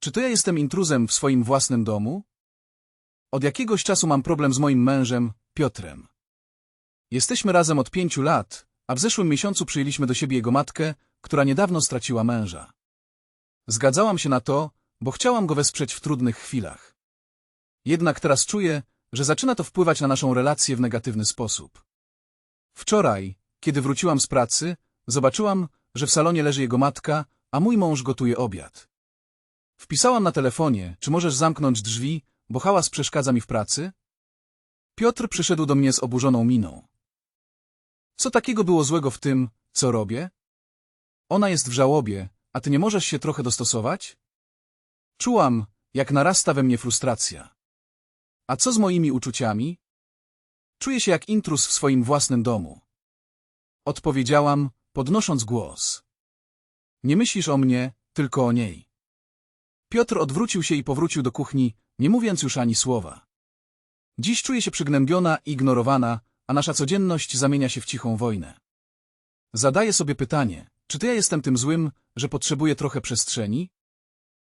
Czy to ja jestem intruzem w swoim własnym domu? Od jakiegoś czasu mam problem z moim mężem, Piotrem. Jesteśmy razem od pięciu lat, a w zeszłym miesiącu przyjęliśmy do siebie jego matkę, która niedawno straciła męża. Zgadzałam się na to, bo chciałam go wesprzeć w trudnych chwilach. Jednak teraz czuję, że zaczyna to wpływać na naszą relację w negatywny sposób. Wczoraj, kiedy wróciłam z pracy, zobaczyłam, że w salonie leży jego matka, a mój mąż gotuje obiad. Wpisałam na telefonie, czy możesz zamknąć drzwi, bo hałas przeszkadza mi w pracy? Piotr przyszedł do mnie z oburzoną miną. Co takiego było złego w tym, co robię? Ona jest w żałobie, a ty nie możesz się trochę dostosować? Czułam, jak narasta we mnie frustracja. A co z moimi uczuciami? Czuję się jak intruz w swoim własnym domu. Odpowiedziałam, podnosząc głos. Nie myślisz o mnie, tylko o niej. Piotr odwrócił się i powrócił do kuchni, nie mówiąc już ani słowa. Dziś czuję się przygnębiona i ignorowana, a nasza codzienność zamienia się w cichą wojnę. Zadaję sobie pytanie, czy to ja jestem tym złym, że potrzebuję trochę przestrzeni?